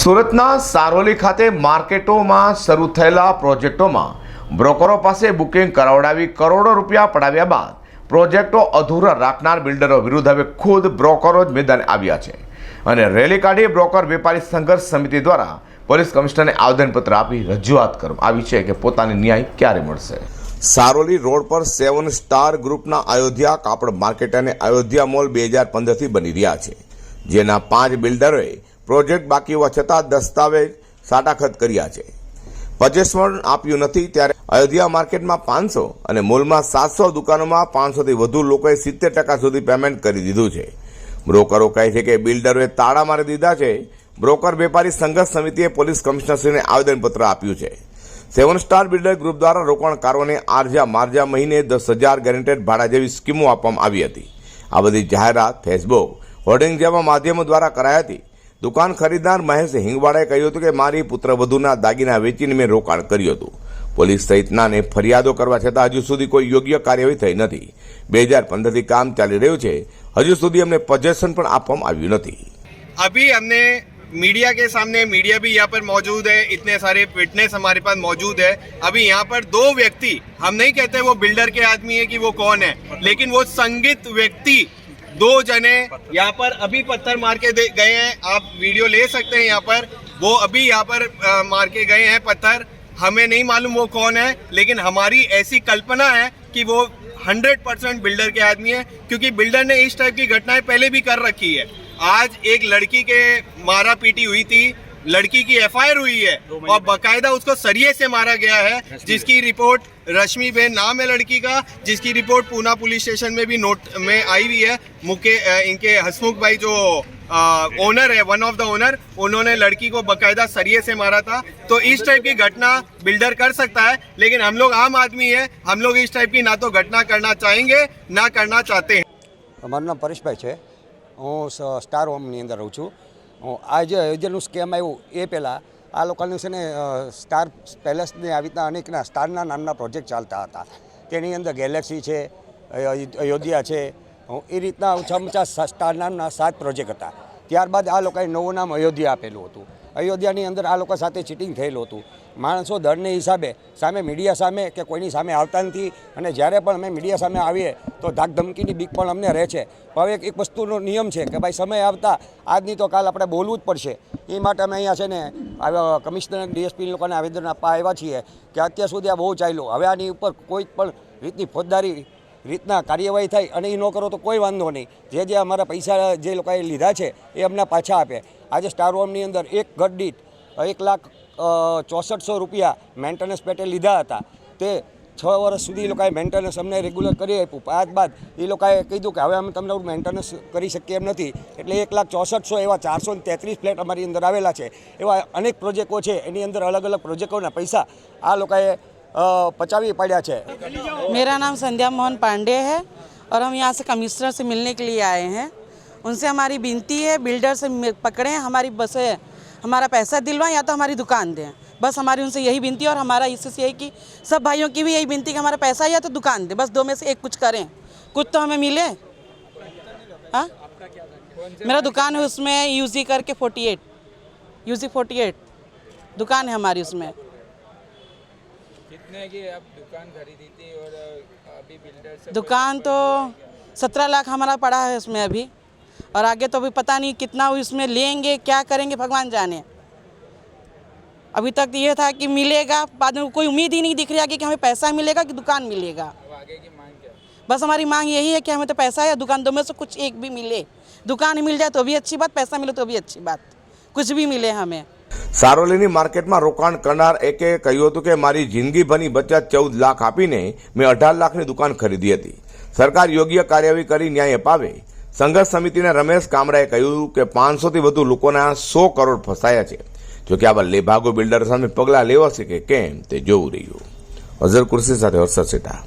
સુરતના સારોલી ખાતે માર્કેટોમાં શરૂ થયેલા પ્રોજેક્ટોમાં બ્રોકરો પાસે બુકિંગ કરાવડાવી કરોડો રૂપિયા પડાવ્યા બાદ પ્રોજેક્ટો અધૂરા રાખનાર બિલ્ડરો વિરુદ્ધ હવે ખુદ બ્રોકરો જ મેદાને આવ્યા છે. અને રેલી કાઢી બ્રોકર વેપારી સંઘર્ષ સમિતિ દ્વારા પોલીસ કમિશનરને આવેદનપત્ર આપી રજૂઆત કરવામાં આવી છે કે પોતાની ન્યાય ક્યારે મળશે. સારોલી રોડ પર સેવન સ્ટાર ગ્રુપના અયોધ્યા કાપડ માર્કેટ અને અયોધ્યા મોલ બે હજાર પંદરથી બની રહ્યા છે, જેના પાંચ બિલ્ડરોએ પ્રોજેક્ટ બાકી હોવા છતાં દસ્તાવેજ સાટાખત કર્યા છે. પજેસમેન્ટ આપ્યું નથી ત્યારે અયોધ્યા માર્કેટમાં પાંચસો અને મોલમાં સાતસો દુકાનોમાં પાંચસોથી વધુ લોકોએ સિત્તેર ટકા સુધી પેમેન્ટ કરી દીધું છે. બ્રોકરો કહે છે કે બિલ્ડરોએ તાળા મારી દીધા છે. બ્રોકર વેપારી સંઘર્ષ સમિતિએ પોલીસ કમિશનરશ્રીને આવેદનપત્ર આપ્યું છે. સેવન સ્ટાર બિલ્ડર ગ્રુપ દ્વારા રોકાણકારોને આરજા મારજા મહિને દસ હજાર ગેરેન્ટેડ ભાડા જેવી સ્કીમો આપવામાં આવી હતી. આ બધી જાહેરાત ફેસબુક, હોર્ડિંગ જેવા માધ્યમો દ્વારા કરાઈ હતી. દુકાન ખરીદનાર મહેશ હિંગવાડાએ કહ્યું હતું કે મારી પુત્રવધુના દાગીના વેચીને મેં રોકાણ કર્યું હતું પોલીસ સહિતનાને ફરિયાદો કરવા છતાં હજુ સુધી કોઈ યોગ્ય કાર્યવાહી થઈ નથી બે હજાર પંદરથી કામ ચાલી રહ્યું છે હજુ સુધી અમને પોઝેશન પણ આપવામાં આવ્યું નથી अभी हमने मीडिया के सामने मीडिया भी यहाँ पर मौजूद है इतने सारे फिटनेस हमारे पास मौजूद है अभी यहाँ पर दो व्यक्ति हम नहीं कहते वो बिल्डर के आदमी है कि वो कौन है लेकिन वो संगित व्यक्ति दो जने यहाँ पर अभी पत्थर मार के गए हैं। आप वीडियो ले सकते हैं यहाँ पर। वो अभी यहाँ पर आ, मार के गए हैं पत्थर। हमें नहीं मालूम वो कौन है लेकिन हमारी ऐसी कल्पना है कि वो हंड्रेड परसेंट बिल्डर के आदमी है क्योंकि बिल्डर ने इस टाइप की घटनाएँ पहले भी कर रखी है। आज एक लड़की के मारा पीटी हुई थी लड़की की एफआईआर हुई है और बकायदा उसको सरिये से मारा गया है जिसकी रिपोर्ट रश्मि बेन नाम है लड़की का जिसकी रिपोर्ट पूना पुलिस स्टेशन में भी नोट में आई हुई है मुके अ, इनके हसमुख भाई जो ओनर है वन ऑफ द ओनर उन्होंने लड़की को बकायदा सरिये से मारा था तो इस टाइप की घटना बिल्डर कर सकता है लेकिन हम लोग आम आदमी है हम लोग इस टाइप की ना तो घटना करना चाहेंगे ना करना चाहते हैं મારું નામ પરેશભાઈ છે હું સ- સ્ટાર હોમની અંદર રહું છું હું આ જે અયોધ્યાનું સ્કેમ આવ્યું, એ પહેલાં આ લોકોનું છે ને સ્ટાર પેલેસને આવી રીતના અનેકના સ્ટારના નામના પ્રોજેક્ટ ચાલતા હતા. તેની અંદર ગેલેક્સી છે અયોધ્યા છે એ રીતના ઓછામાં ઓછા સ્ટાર નામના સાત પ્રોજેક્ટ હતા. ત્યારબાદ આ લોકોએ નવું નામ અયોધ્યા આપેલું હતું. અયોધ્યાની અંદર આ લોકો સાથે ચીટિંગ થયેલું હતું. માણસો દળને હિસાબે સામે મીડિયા સામે કે કોઈની સામે આવતા નથી. અને જ્યારે પણ અમે મીડિયા સામે આવીએ તો ધમકીની બીક પણ અમને રહે છે. હવે એક એક વસ્તુનો નિયમ છે કે ભાઈ સમય આવતા આજની તો કાલ આપણે બોલવું જ પડશે. એ માટે અમે અહીંયા છે ને કમિશનર ડીએસપી લોકોને આવેદન આપવા આવ્યા છીએ કે અત્યાર સુધી આ બહુ ચાલ્યું. હવે આની ઉપર કોઈ પણ રીતની ફોજદારી રીતના કાર્યવાહી થાય અને એ ન કરો તો કોઈ વાંધો નહીં. જે જે અમારા પૈસા જે લોકોએ લીધા છે એ અમને પાછા આપે. આજે સ્ટાર વોર્મની અંદર એક ઘર દીઠ એક લાખ ચોસઠસો રૂપિયા મેન્ટેનન્સ પેટે લીધા હતા તે છ વર્ષ સુધી એ લોકોએ મેન્ટેનન્સ અમને રેગ્યુલર કરી આપ્યું ત્યાર બાદ એ લોકોએ કીધું કે હવે અમે તમને મેન્ટેનન્સ કરી શકીએ એમ નથી એટલે એક લાખ ચોસઠસો એવા ચારસો ને તેત્રીસ ફ્લેટ અમારી અંદર આવેલા છે એવા અનેક પ્રોજેક્ટો છે એની અંદર અલગ અલગ પ્રોજેક્ટોના પૈસા આ લોકોએ અ, પચાવી પાડ્યા છે मेरा नाम संध्या मोहन पांडे है और हम यहाँ से कमिश्नर से मिलने के लिए आए हैं उनसे हमारी विनती है बिल्डर से मि- पकड़ें हमारी बसें हमारा पैसा दिलवाएँ या तो हमारी दुकान दें। बस हमारी उनसे यही विनती है और हमारा इससे यही कि सब भाइयों की भी यही विनती कि हमारा पैसा या तो दुकान दें। बस दो में से एक कुछ करें। कुछ तो हमें मिले। हाँ? मेरा दुकान है उसमें यूजी करके forty eight UG forty eight दुकान है हमारी उसमें। कितने की आप दुकान खरीदी थी और अभी बिल्डर से दुकान तो सत्रह लाख हमारा पड़ा है उसमें अभी। और आगे तो अभी पता नहीं कितना उसमें लेंगे क्या करेंगे भगवान जाने अभी तक ये था कि मिलेगा बाद में कोई उम्मीद ही नहीं दिख रही आगे कि हमें पैसा मिलेगा कि दुकान मिलेगा अब आगे की मांग क्या है? बस हमारी मांग यही है कि हमें तो पैसा या दुकान दो में से कुछ एक भी मिले दुकान मिल जाए तो भी अच्छी बात पैसा मिले तो भी अच्छी बात कुछ भी मिले हमें સારોલીની માર્કેટમાં રોકાણ કરનાર એકે કહ્યું હતું કે મારી જિંદગીભરની બચત ચૌદ લાખ આપીને મેં અઢાર લાખની દુકાન ખરીદી હતી સરકાર યોગ્ય કાર્યવાહી કરી ન્યાય અપાવે સંઘર્ષ સમિતિના રમેશ કામરાએ કહ્યું કે પાંચસોથી વધુ લોકોના સો કરોડ ફસાયા છે. જોકે આવા લેભાગો બિલ્ડર સામે પગલાં લેવાશે કે કેમ તે જોવું રહ્યું. અઝર કુર્સી સાથે હર્ષદ સેઠા